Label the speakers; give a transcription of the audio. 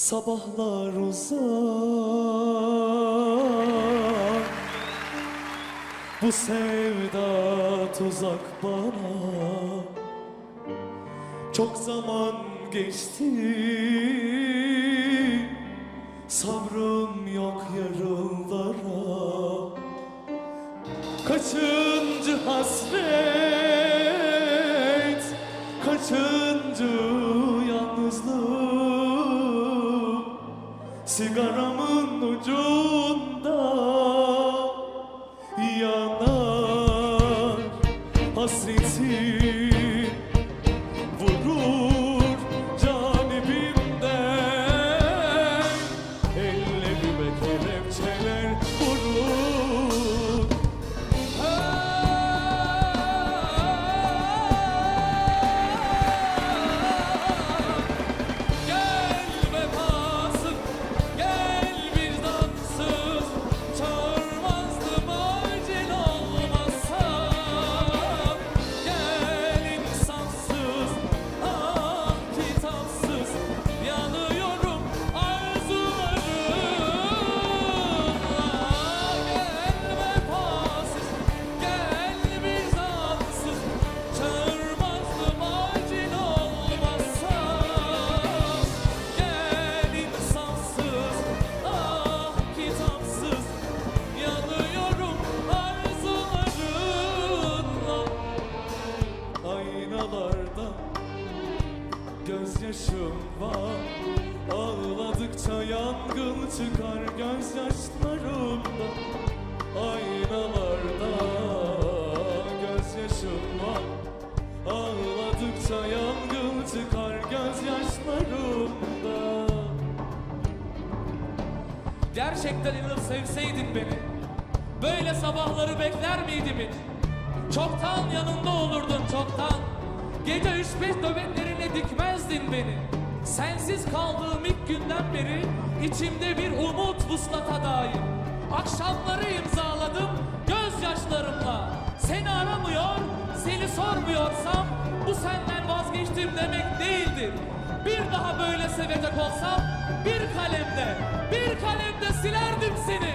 Speaker 1: Sabahlar uzak Bu sevda tuzak bana. Çok zaman geçti Sabrım yok yarınlara. Kaçıncı hasret Kaçıncı Sigaramın ucunda Yanar hasretim Vurur gözyaşım var. Ağladıkça yangın çıkar gözyaşlarımda. Aynalarda gözyaşım var. Ağladıkça yangın çıkar gözyaşlarımda.
Speaker 2: Gerçekten inanıp sevseydin beni Böyle sabahları bekler miydim hiç? Çoktan yanında olurdun çoktan. Gece üç beş dikmezdin beni. Sensiz kaldığım ilk günden beri içimde bir umut vuslata dair Akşamları imzaladım gözyaşlarımla. Seni aramıyor, seni sormuyorsam Bu senden vazgeçtim demek değildir. Bir daha böyle sevecek olsam bir kalemde, bir kalemde silerdim seni